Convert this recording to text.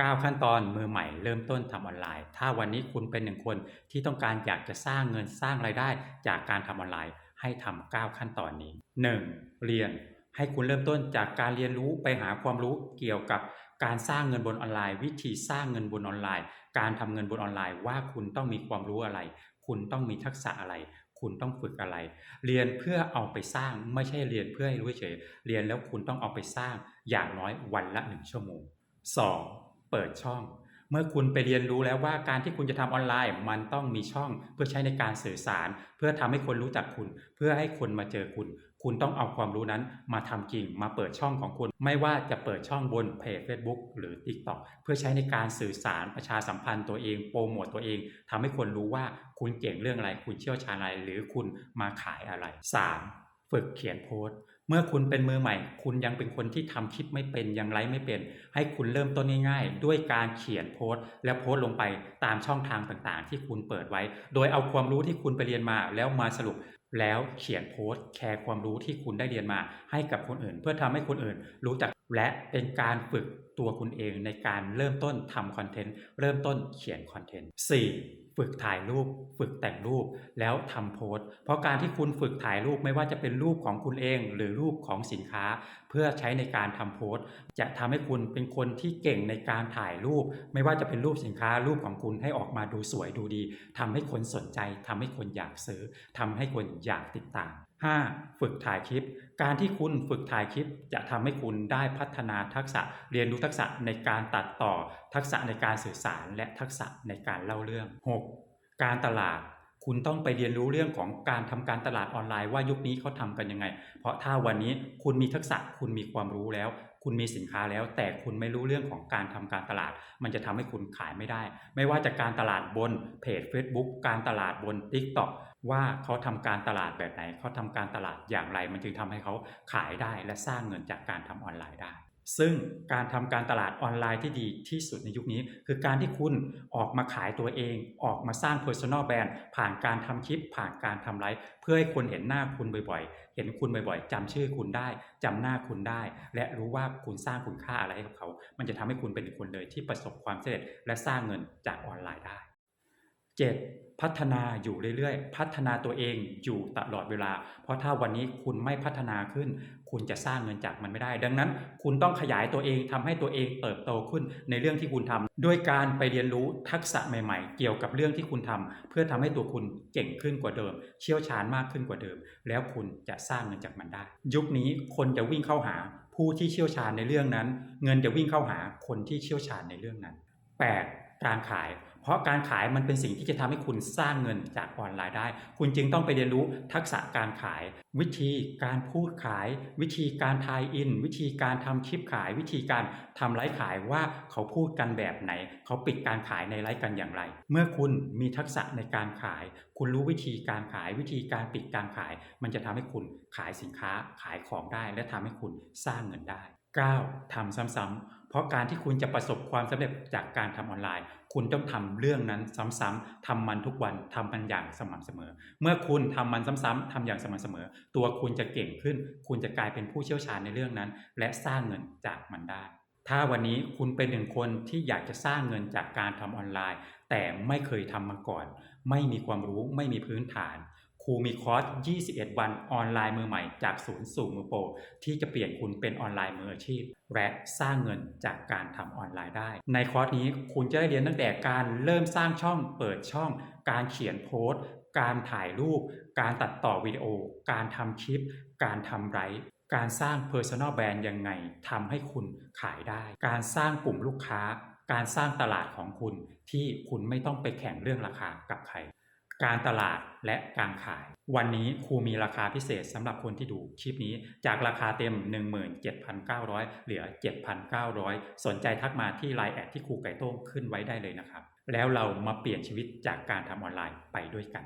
9 ขั้นตอนมือใหม่เริ่มต้นทำออนไลน์ ถ้าวันนี้คุณเป็นหนึ่งคนที่ต้องการอยากจะสร้างเงินสร้างรายได้ จากการทำออนไลน์ ให้ทำ9ขั้นตอนนี้ 1. เรียนให้คุณเริ่มต้นจากการเรียนรู้ไปหาความรู้เกี่ยวกับการสร้างเงินบนออนไลน์ วิธีสร้างเงินบนออนไลน์ การทำเงินบนออนไลน์ว่าคุณต้องมีความรู้อะไร คุณต้องมีทักษะอะไร คุณต้องฝึกอะไร เรียนเพื่อเอาไปสร้างไม่ใช่เรียนเพื่อให้รู้เฉยเรียนแล้วคุณต้องเอาไปสร้างอย่างน้อยวันละหนึ่งชั่วโมง 2. เปิดช่อง เมื่อคุณไปเรียนรู้แล้วว่าการที่คุณจะทำออนไลน์ มันต้องมีช่องเพื่อใช้ในการสื่อสาร เพื่อทำให้คนรู้จักคุณ เพื่อให้คนมาเจอคุณ คุณต้องเอาความรู้นั้นมาทำจริง มาเปิดช่องของคุณ ไม่ว่าจะเปิดช่องบนเพจ Facebook หรือ TikTok เพื่อใช้ในการสื่อสารประชาสัมพันธ์ตัวเอง โปรโมตตัวเองทำให้คนรู้ว่าคุณเก่งเรื่องอะไร คุณเชี่ยวชาญอะไร หรือคุณมาขายอะไร 3. ฝึกเขียนโพสต์ เมื่อคุณเป็นมือใหม่ คุณยังเป็นคนที่ทำคลิปไม่เป็นยังไลฟ์ไม่เป็น ให้คุณเริ่มต้นง่ายๆ ด้วยการเขียนโพสต์ และโพสต์ลงไปตามช่องทางต่างๆ ที่คุณเปิดไว้ โดยเอาความรู้ที่คุณไปเรียนมาแล้วมาสรุปแล้วเขียนโพสต์ แชร์ความรู้ที่คุณได้เรียนมาให้กับคนอื่น เพื่อทำให้คนอื่นรู้จัก และเป็นการฝึกตัวคุณเองในการเริ่มต้นทำคอนเทนต์เริ่มต้นเขียนคอนเทนต์ 4. ฝึกถ่ายรูป ฝึกแต่งรูปแล้วทำโพสต์ เพราะการที่คุณฝึกถ่ายรูปไม่ว่าจะเป็นรูปของคุณเอง หรือรูปของสินค้า เพื่อใช้ในการทำโพสต์ จะทำให้คุณเป็นคนที่เก่งในการถ่ายรูป ไม่ว่าจะเป็นรูปสินค้ารูปของคุณให้ออกมาดูสวยดูดีทำให้คนสนใจทำให้คนอยากซื้อทำให้คนอยากติดตาม 5. ฝึกถ่ายคลิป การที่คุณฝึกถ่ายคลิป จะทำให้คุณได้พัฒนาทักษะเรียนรู้ทักษะในการตัดต่อ ทักษะในการสื่อสารและทักษะในการเล่าเรื่อง 6. การตลาด คุณต้องไปเรียนรู้เรื่องของการทำการตลาดออนไลน์ว่ายุคนี้เขาทำกันยังไง เพราะถ้าวันนี้คุณมีทักษะคุณมีความรู้แล้ว คุณมีสินค้าแล้ว แต่คุณไม่รู้เรื่องของการทำการตลาด มันจะทำให้คุณขายไม่ได้ ไม่ว่าจะการตลาดบนเพจ Facebook การตลาดบน TikTok ว่าเขาทำการตลาดแบบไหนเขาทำการตลาดอย่างไร มันจึงทำให้เขาขายได้และสร้างเงินจากการทำออนไลน์ได้ ซึ่งการทำการตลาดออนไลน์ที่ดีที่สุดในยุคนี้ คือการที่คุณออกมาขายตัวเอง ออกมาสร้าง Personal Brand ผ่านการทำคลิป ผ่านการทำไลฟ์เพื่อให้คนเห็นหน้าคุณบ่อยๆ เห็นคุณบ่อยๆจำชื่อคุณได้จำหน้าคุณได้ และรู้ว่าคุณสร้างคุณค่าอะไรให้กับเขา มันจะทำให้คุณเป็นคนเลยที่ประสบความสำเร็จและสร้างเงินจากออนไลน์ได้ 7. พัฒนาอยู่เรื่อยๆ พัฒนาตัวเองอยู่ตลอดเวลา เพราะถ้าวันนี้คุณไม่พัฒนาขึ้น คุณจะสร้างเงินจากมันไม่ได้ ดังนั้น คุณต้องขยายตัวเองทำให้ตัวเองเติบโตขึ้นในเรื่องที่คุณทำด้วยการไปเรียนรู้ทักษะใหม่ ๆ เกี่ยวกับเรื่องที่คุณทำเพื่อทำให้ตัวคุณเก่งขึ้นกว่าเดิม เชี่ยวชาญมากขึ้นกว่าเดิม แล้วคุณจะสร้างเงินจากมันได้ ยุคนี้คนจะวิ่งเข้าหาผู้ที่เชี่ยวชาญในเรื่องนั้น เงินจะวิ่งเข้าหาคนที่เชี่ยวชาญในเรื่องนั้น 8. การขาย เพราะการขายมันเป็นสิ่งที่จะทำให้คุณสร้างเงินจากออนไลน์ได้ คุณจึงต้องไปเรียนรู้ทักษะการขาย วิธีการพูดขาย วิธีการทายอิน วิธีการทำคลิปขาย วิธีการทำไลฟ์ขายว่าเขาพูดกันแบบไหน เขาปิดการขายในไลฟ์กันอย่างไร เมื่อคุณมีทักษะในการขาย คุณรู้วิธีการขาย วิธีการปิดการขาย มันจะทำให้คุณขายสินค้าขายของได้ และทำให้คุณสร้างเงินได้ 9. ทำซ้ำๆเพราะการที่คุณจะประสบความสำเร็จจากการทำออนไลน์ คุณต้องทำเรื่องนั้นซ้ำๆทำมันทุกวันทำมันอย่างสม่ำเสมอ เมื่อคุณทำมันซ้ำๆทำอย่างสม่ำเสมอ ตัวคุณจะเก่งขึ้น คุณจะกลายเป็นผู้เชี่ยวชาญในเรื่องนั้น และสร้างเงินจากมันได้ ถ้าวันนี้คุณเป็นหนึ่งคนที่อยากจะสร้างเงินจากการทำออนไลน์ แต่ไม่เคยทำมาก่อน ไม่มีความรู้ไม่มีพื้นฐาน ครูมีคอร์ส 21 วันออนไลน์มือใหม่จากศูนย์สู่มือโปรที่จะเปลี่ยนคุณเป็นออนไลน์มืออาชีพ และสร้างเงินจากการทำออนไลน์ได้ ในคอร์สนี้คุณจะได้เรียนตั้งแต่การเริ่มสร้างช่องเปิดช่อง การเขียนโพสต์ การถ่ายรูป การตัดต่อวิดีโอ การทำคลิป การทำไลฟ์การสร้าง Personal Brand ยังไงทำให้คุณขายได้ การสร้างกลุ่มลูกค้า การสร้างตลาดของคุณที่คุณไม่ต้องไปแข่งเรื่องราคากับใคร การตลาดและการขาย วันนี้ครูมีราคาพิเศษสำหรับคนที่ดูคลิปนี้จากราคาเต็ม 17,900 เหลือ 7,900 สนใจทักมาที่ไลน์แอดที่ครูไก่โต้งขึ้นไว้ได้เลยนะครับ แล้วเรามาเปลี่ยนชีวิตจากการทำออนไลน์ไปด้วยกัน